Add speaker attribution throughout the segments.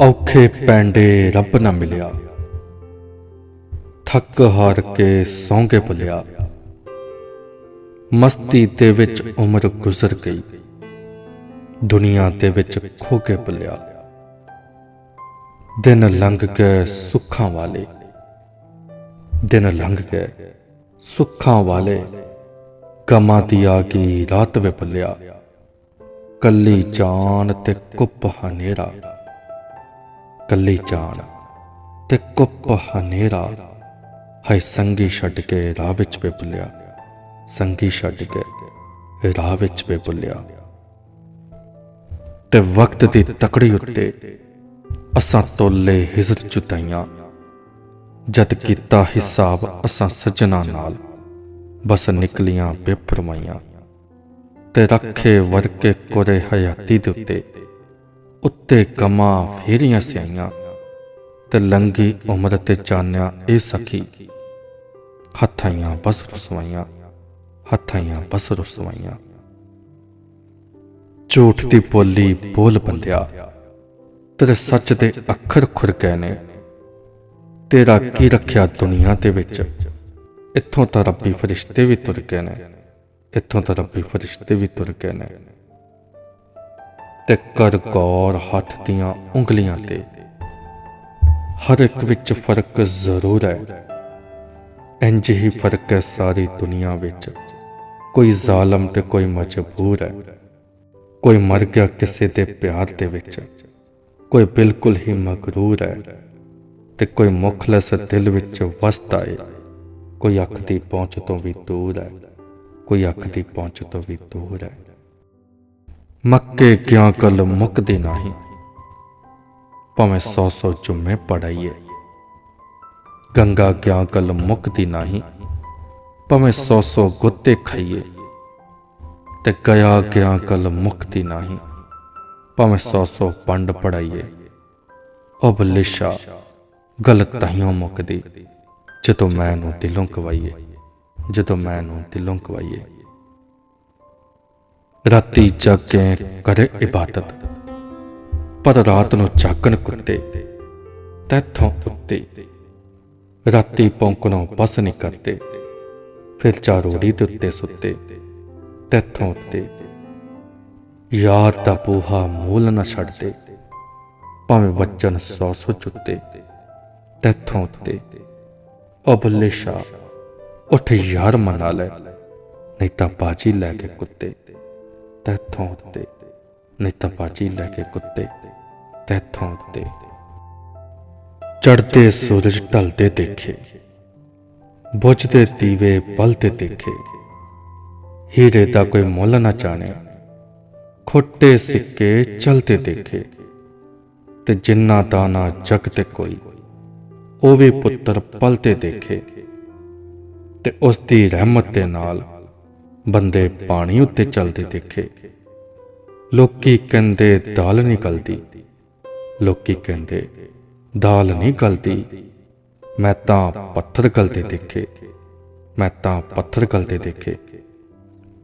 Speaker 1: ਔਖੇ ਪੈਂਡੇ ਰੱਬ ਨਾ ਮਿਲਿਆ। ਥੱਕ ਹਾਰ ਕੇ ਸੌਂਗੇ ਭੁੱਲਿਆ। ਮਸਤੀ ਦੇ ਵਿੱਚ ਉਮਰ ਗੁਜ਼ਰ ਗਈ। ਦੁਨੀਆ ਦੇ ਵਿੱਚ ਖੋ ਕੇ ਭੁੱਲਿਆ। ਦਿਨ ਲੰਘ ਗਏ ਸੁੱਖਾਂ ਵਾਲੇ। ਦਿਨ ਲੰਘ ਗਏ ਸੁੱਖਾਂ ਵਾਲੇ। ਗਮਾਂ ਦੀ ਆ ਗਈ ਰਾਤ ਵੇ ਭੁੱਲਿਆ। ਕੱਲੀ ਜਾਨ ਤੇ ਕੁੱਪ ਹਨੇਰਾ। ਕੱਲੀ ਜਾਣ ਤੇ ਕੁੱਪ ਹਨੇਰਾ। ਹਾਏ ਸੰਗੀ ਛੱਡ ਕੇ ਰਾਹ ਵਿੱਚ ਵੇ ਭੁੱਲਿਆ। ਸੰਗੀ ਛੱਡ ਕੇ ਰਾਹ ਵਿੱਚ ਵੇ ਭੁੱਲਿਆ। ਤੇ ਵਕਤ ਦੀ ਤਕੜੀ ਉੱਤੇ ਅਸਾਂ ਤੋਲੇ ਹਿਜ਼ਰ ਚੁਤਾਈਆਂ ਜਦ ਕੀਤਾ ਹਿਸਾਬ ਅਸਾਂ ਸੱਜਣਾ ਨਾਲ, ਬਸ ਨਿਕਲੀਆਂ ਬੇਪਰਮਾਈਆਂ ਤੇ ਰੱਖੇ ਵਰਕੇ ਕੋਰੇ ਹਯਾਤੀ ਦੇ ਉੱਤੇ ਉੱਤੇ ਕਮਾ ਫੇਰੀਆਂ ਸਿਆਈਆਂ ਤੇ ਲੰਗੀ ਉਮਰ ਤੇ ਚਾਨਿਆ ਇਹ ਸਖੀ। ਹੱਥਾਈਆਂ ਬਸ ਰਸਵਾਈਆਂ, ਹੱਥਾਈਆਂ ਬਸ ਰਸਵਾਈਆਂ। ਝੂਠ ਦੀ ਬੋਲੀ ਬੋਲ ਬੰਦਿਆ, ਤੇਰੇ ਸੱਚ ਦੇ ਅੱਖਰ ਖੁਰ ਗਏ ਨੇ। ਤੇਰਾ ਕੀ ਰੱਖਿਆ ਦੁਨੀਆ ਦੇ ਵਿੱਚ? ਇੱਥੋਂ ਤਾਂ ਰੱਬੀ ਫਰਿਸ਼ਤੇ ਵੀ ਤੁਰ ਗਏ ਨੇ, ਇੱਥੋਂ ਤਾਂ ਰੱਬੀ ਫਰਿਸ਼ਤੇ ਵੀ ਤੁਰ ਗਏ ਨੇ। ਤੇ ਕਰ ਗੌਰ ਹੱਥ ਦੀਆਂ ਉਂਗਲੀਆਂ ਤੇ। ਹਰ ਇੱਕ ਵਿੱਚ ਫ਼ਰਕ ਜ਼ਰੂਰ ਹੈ। ਇੰਜ ਹੀ ਫ਼ਰਕ ਹੈ ਸਾਰੀ ਦੁਨੀਆ ਵਿੱਚ। ਕੋਈ ਜ਼ਾਲਮ ਤੇ ਕੋਈ ਮਜਬੂਰ ਹੈ। ਕੋਈ ਮਰ ਗਿਆ ਕਿਸੇ ਦੇ ਪਿਆਰ ਦੇ ਵਿੱਚ। ਕੋਈ ਬਿਲਕੁਲ ਹੀ ਮਗਰੂਰ ਹੈ। ਤੇ ਕੋਈ ਮੁਖਲਸ ਦਿਲ ਵਿੱਚ ਵਸਦਾ ਹੈ ਕੋਈ ਅੱਖ ਦੀ ਪਹੁੰਚ ਤੋਂ ਵੀ ਦੂਰ ਹੈ। ਕੋਈ ਅੱਖ ਦੀ ਪਹੁੰਚ ਤੋਂ ਵੀ ਦੂਰ ਹੈ। ਮੱਕੇ ਕਿਆ ਕਲ ਮੁੱਕਦੇ ਨਹੀਂ? ਭਾਵੇਂ ਸੌ ਸੌ ਜੁਮੇ ਪੜਾਈਏ। ਗੰਗਾ ਕਿਆ ਕਲ ਮੁੱਕਦੀ ਨਹੀਂ? ਭਾਵੇਂ ਸੌ ਸੌ ਗੁੱਤੇ ਖਾਈਏ। ਤੇ ਗਿਆ ਕਿਆ ਕਲ ਮੁੱਕਦੀ ਨਹੀਂ? ਭਾਵੇਂ ਸੌ ਸੌ ਪੰਡ ਪੜਾਈਏ। ਉਹ ਬਲਿਸ਼ਾ ਗਲਤ ਤਾਈਓ ਮੁੱਕਦੀ। ਜਦੋਂ ਮੈਂ ਨੂੰ ਦਿਲੋਂ ਕਵਾਈਏ, ਜਦੋਂ ਮੈਂ ਨੂੰ ਦਿਲੋਂ ਕਵਾਈਏ। ਰਾਤੀ ਜਾਗ ਕੇ ਕਰੇ ਇਬਾਦਤ। ਪਰ ਰਾਤ ਨੂੰ ਜਾਗਣ ਕੁੱਤੇ, ਤੈਥੋਂ ਉੱਤੇ ਰਾਤੀ ਪੌਂਕਣੋਂ ਬਸ ਨਹੀਂ ਕਰਦੇ, ਫਿਰ ਚਾਰੋੜੀ ਦੇ ਉੱਤੇ ਸੁੱਤੇ, ਤੈਥੋਂ ਉੱਤੇ। ਯਾਰ ਦਾ ਬੂਹਾ ਮੂਲ ਨਾ ਛੱਡਦੇ, ਭਾਵੇਂ ਵਚਨ ਸੌ ਸੌ ਚੁੱਤੇ, ਤੈਥੋਂ ਉੱਤੇ। ਉਹ ਬੱਲੇ ਸ਼ਾ ਉੱਠ ਯਾਰ ਮਨਾ ਲੈ, ਨਹੀਂ ਤਾਂ ਬਾਜੀ ਲੈ ਕੇ ਕੁੱਤੇ। ਤੈਥੋਂ ਉੱਤੇ ਨਹੀਂ ਤਾਂ ਬਾਜੀ ਲੈ ਕੇ ਕੁੱਤੇ ਤੈਥੋਂ ਉੱਤੇ ਚੜਦੇ ਸੂਰਜ ਢਲਦੇ ਦੇਖੇ ਬੁਝਦੇ ਦੀਵੇ ਬਲਦੇ ਦੇਖੇ। ਹੀਰੇ ਦਾ ਕੋਈ ਮੁੱਲ ਨਾ ਜਾਣਿਆ, ਖੋਟੇ ਸਿੱਕੇ ਚਲਤੇ ਦੇਖੇ। ਤੇ ਜਿੰਨਾ ਦਾਣਾ ਜਗ ਤੇ ਕੋਈ, ਉਹ ਵੀ ਪੁੱਤਰ ਪਲਤੇ ਦੇਖੇ। ਤੇ ਉਸ ਦੀ ਰਹਿਮਤ ਦੇ ਨਾਲ ਬੰਦੇ ਪਾਣੀ ਉੱਤੇ ਚੱਲਦੇ ਦੇਖੇ। ਲੋਕੀ ਕਹਿੰਦੇ, ਦਾਲ ਨਹੀਂ ਗਲਦੀ। ਲੋਕੀ ਕਹਿੰਦੇ, ਦਾਲ ਨਹੀਂ ਗਲਦੀ। ਮੈਂ ਤਾਂ ਪੱਥਰ ਗਲਦੇ ਦੇਖੇ। ਮੈਂ ਤਾਂ ਪੱਥਰ ਗਲਦੇ ਦੇਖੇ।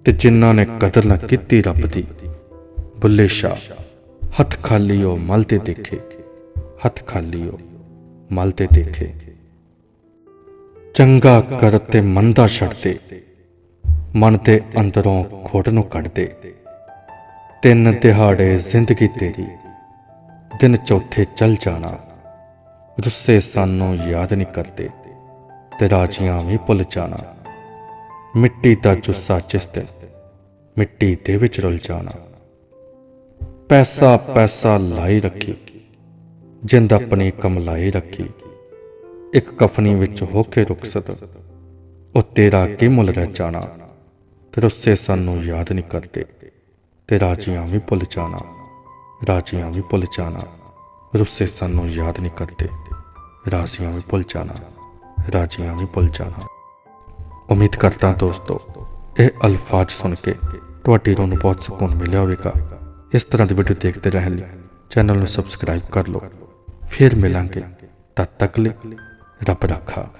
Speaker 1: ਤੇ ਜਿਨ੍ਹਾਂ ਨੇ ਕਦਰ ਨਾ ਕੀਤੀ ਰੱਬ ਦੀ, ਬੁੱਲੇ ਸ਼ਾ ਹੱਥ ਖਾਲੀ ਉਹ ਮਲਤੇ ਦੇਖੇ। ਹੱਥ ਖਾਲੀ ਉਹ ਮਲਤੇ ਦੇਖੇ। ਚੰਗਾ ਕਰ ਤੇ ਮੰਦਾ ਛੱਡਦੇ। ਮਨ ਦੇ ਅੰਦਰੋਂ ਖੋਟ ਨੂੰ ਕੱਢਦੇ। ਤਿੰਨ ਦਿਹਾੜੇ ਜ਼ਿੰਦਗੀ ਤੇਰੀ ਦਿਨ ਚੌਥੇ ਚੱਲ ਜਾਣਾ। ਰੁੱਸੇ ਸਾਨੂੰ ਯਾਦ ਨਹੀਂ ਕਰਦੇ ਤੇ ਰਾਜੀਆਂ ਵੀ ਭੁੱਲ ਜਾਣਾ। ਮਿੱਟੀ ਦਾ ਜੁੱਸਾ ਜਿਸ ਦਿਨ ਮਿੱਟੀ ਦੇ ਵਿੱਚ ਰੁਲ ਜਾਣਾ। ਪੈਸਾ ਪੈਸਾ ਲਾਈ ਰੱਖੀ। ਜਿੰਦ ਆਪਣੀ ਕਮਲਾਈ ਰੱਖੀ। ਇੱਕ ਕਫਨੀ ਵਿੱਚ ਹੋ ਕੇ ਰੁਕਸਤ ਉਹ ਤੇਰਾ ਕੀ ਮੁੱਲ ਰਹਿ ਜਾਣਾ? ਤੇ ਰੁੱਸੇ ਸਾਨੂੰ ਯਾਦ ਨਹੀਂ ਕਰਦੇ ਤੇ ਰਾਜੀਆਂ ਵੀ ਭੁੱਲ ਜਾਣਾ, ਰਾਜੀਆਂ ਵੀ ਭੁੱਲ ਜਾਣਾ ਰੁੱਸੇ ਸਾਨੂੰ ਯਾਦ ਨਹੀਂ ਕਰਦੇ, ਰਾਜੀਆਂ ਵੀ ਭੁੱਲ ਜਾਣਾ, ਰਾਜੀਆਂ ਵੀ ਭੁੱਲ ਜਾਣਾ। ਉਮੀਦ ਕਰਦਾ ਦੋਸਤੋ, ਇਹ ਅਲਫਾਜ਼ ਸੁਣ ਕੇ ਤੁਹਾਡੀ ਰੂਹ ਨੂੰ ਬਹੁਤ ਸਕੂਨ ਮਿਲਿਆ ਹੋਵੇਗਾ। ਇਸ ਤਰ੍ਹਾਂ ਦੀ ਵੀਡੀਓ ਦੇਖਦੇ ਰਹਿਣ ਲਈ ਚੈਨਲ ਨੂੰ ਸਬਸਕ੍ਰਾਈਬ ਕਰ ਲਓ। ਫਿਰ ਮਿਲਾਂਗੇ। ਤਦ ਤੱਕ ਲਈ ਰੱਬ ਰੱਖਾ।